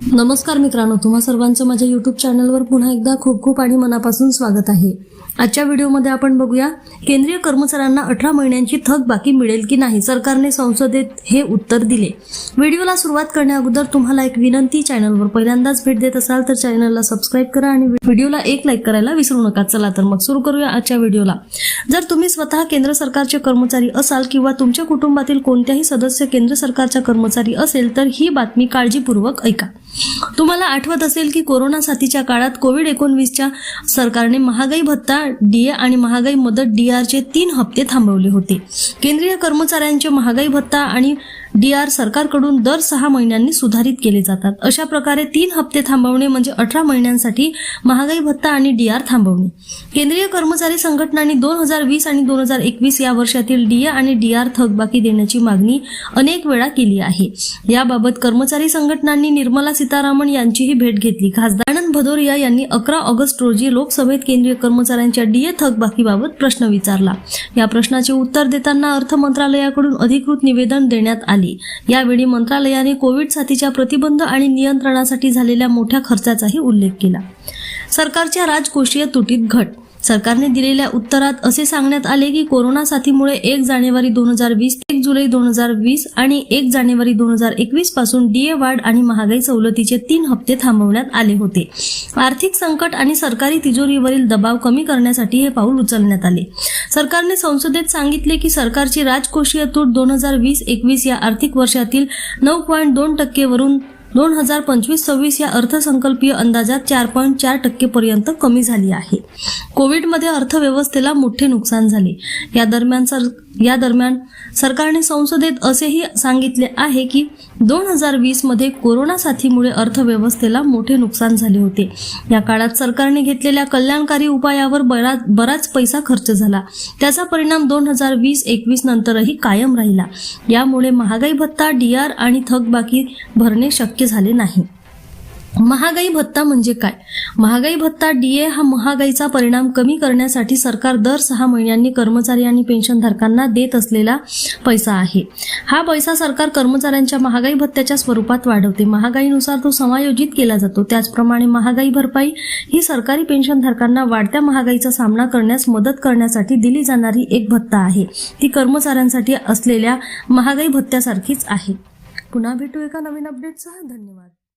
नमस्कार मित्रांनो तुम्हा सर्वांचं माझ्या यूट्यूब चॅनलवर पुन्हा एकदा खूप खूप आणि मनापासून स्वागत आहे. आजच्या व्हिडिओमध्ये आपण बघूया केंद्रीय कर्मचाऱ्यांना अठरा महिन्यांची थक बाकी मिळेल की नाही सरकारने संसदेत हे उत्तर दिले. व्हिडिओला सुरुवात करण्याअगोदर तुम्हाला एक विनंती चॅनलवर पहिल्यांदाच भेट देत असाल तर चॅनलला सबस्क्राईब करा आणि व्हिडिओला एक लाईक करायला विसरू नका. चला तर मग सुरू करूया आजच्या व्हिडिओला. जर तुम्ही स्वतः केंद्र सरकारचे कर्मचारी असाल किंवा तुमच्या कुटुंबातील कोणत्याही सदस्य केंद्र सरकारचा कर्मचारी असेल तर ही बातमी काळजीपूर्वक ऐका. तुम्हाला आठवत असेल की कोरोना साथीच्या काळात कोविड एकोणवीसच्या सरकारने महागाई भत्ता डीए आणि महागाई मदत डीआरचे तीन हप्ते थांबवले होते. केंद्रीय कर्मचाऱ्यांचे महागाई भत्ता आणि डीआर सरकारकडून दर सहा महिन्यांनी सुधारित केले जातात. अशा प्रकारे तीन हप्ते थांबवणे म्हणजे अठरा महिन्यांसाठी महागाई भत्ता आणि डीआर थांबवणे. केंद्रीय कर्मचारी संघटनांनी दोन हजार वीस आणि दोन हजार एकवीस या वर्षातील डीए आणि डीआर थकबाकी देण्याची मागणी अनेक वेळा केली आहे. याबाबत कर्मचारी संघटनांनी निर्मला सीतारामन यांचीही भेट घेतली. खासदार भदौरिया यांनी अकरा ऑगस्ट रोजी लोकसभेत केंद्रीय कर्मचाऱ्यांच्या डीए थकबाकीबाबत प्रश्न विचारला. या प्रश्नाचे उत्तर देताना अर्थ मंत्रालयाकडून अधिकृत निवेदन देण्यात आले. यावेळी मंत्रालयाने कोविड साथीच्या प्रतिबंध आणि नियंत्रणासाठी झालेल्या मोठ्या खर्चाचाही उल्लेख केला. सरकारच्या राजकोषीय तुटीत घट सरकारने दिलेल्या उत्तरात असे सांगण्यात आले की कोरोना साथीमुळे एक जानेवारी दोन हजार वीस एक जुलै दोन हजार वीस आणि एक जानेवारी दोन हजार एकवीसपासून डीए वाढ आणि महागाई सवलतीचे तीन हप्ते थांबवण्यात आले होते. आर्थिक संकट आणि सरकारी तिजोरीवरील दबाव कमी करण्यासाठी हे पाऊल उचलण्यात आले. सरकारने संसदेत सांगितले की सरकारची राजकोषीय तूट दोन हजार वीस एकवीस या आर्थिक वर्षातील नऊ पॉईंट दोन टक्केवरून दोन हजार पंचवीस सव्वीस या अर्थसंकल्पीय अंदाजात चार पॉईंट चार टक्केपर्यंत कमी झाली आहे. कोविडमध्ये अर्थव्यवस्थेला मोठे नुकसान झाले. या दरम्यान सर या दरम्यान सरकारने संसदेत असेही सांगितले आहे की दोन हजार वीसमध्ये कोरोना साथीमुळे अर्थव्यवस्थेला मोठे नुकसान झाले होते. या काळात सरकारने घेतलेल्या कल्याणकारी उपायावर बराच बराच पैसा खर्च झाला. त्याचा परिणाम दोन हजार वीस एकवीस नंतरही कायम राहिला. यामुळे महागाई भत्ता डीआर आणि थकबाकी भरणे शक्य झाले नाही. महागाई भत्ता म्हणजे काय? महागाई भत्ता डीए हा महागाईचा परिणाम कमी करण्यासाठी सरकार दर सहा महिन्यांनी कर्मचारी आणि पेन्शनधारकांना देत असलेला पैसा आहे. हा पैसा सरकार कर्मचाऱ्यांच्या महागाई भत्त्याच्या स्वरूपात वाढवते. महागाईनुसार तो समायोजित केला जातो. त्याचप्रमाणे महागाई भरपाई ही सरकारी पेन्शनधारकांना वाढत्या महागाईचा सामना करण्यास मदत करण्यासाठी दिली जाणारी एक भत्ता आहे. ती कर्मचाऱ्यांसाठी असलेल्या महागाई भत्त्यासारखीच आहे. पुन्हा भेटू एका नवीन अपडेटसह धन्यवाद.